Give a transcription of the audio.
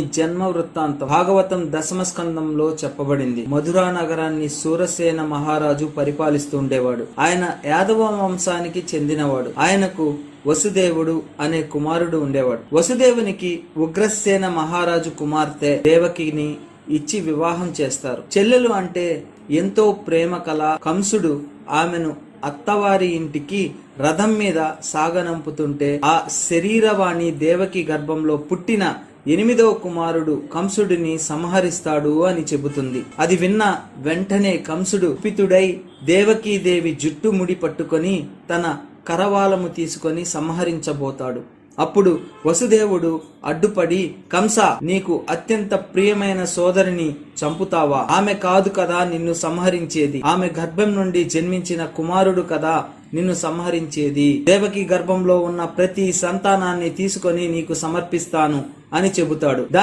జన్మ వృత్తాంతం భాగవతం దశమ స్కందంలో చెప్పబడింది. మధురా నగరాన్ని సూరసేన మహారాజు పరిపాలిస్తూ ఉండేవాడు ఆయన యాదవ వంశానికి చెందినవాడు. ఆయనకు వసుదేవుడు అనే కుమారుడు ఉండేవాడు. వసుదేవునికి ఉగ్రసేన మహారాజు కుమార్తె దేవకిని ఇచ్చి వివాహం చేస్తారు. చెల్లెలు అంటే ఎంతో ప్రేమ కల కంసుడు ఆమెను అత్తవారి ఇంటికి రథం మీద సాగనంపుతుంటే ఆ శరీరవాణి దేవకి గర్భంలో పుట్టిన ఎనిమిదవ కుమారుడు కంసుడిని సంహరిస్తాడు అని చెబుతుంది. అది విన్న వెంటనే కంసుడు పితుడై దేవకీదేవి జుట్టు ముడి పట్టుకొని తన కరవాలము తీసుకొని సంహరించబోతాడు. అప్పుడు వసుదేవుడు అడ్డుపడి కంస నీకు అత్యంత ప్రియమైన సోదరిని చంపుతావా? ఆమె కాదు కదా నిన్ను సంహరించేది. ఆమె గర్భం నుండి జన్మించిన కుమారుడు కదా నిన్ను సంహరించేది. దేవకి గర్భంలో ఉన్న ప్రతి సంతానాన్ని తీసుకొని నీకు సమర్పిస్తాను అని చెబుతాడు. దాని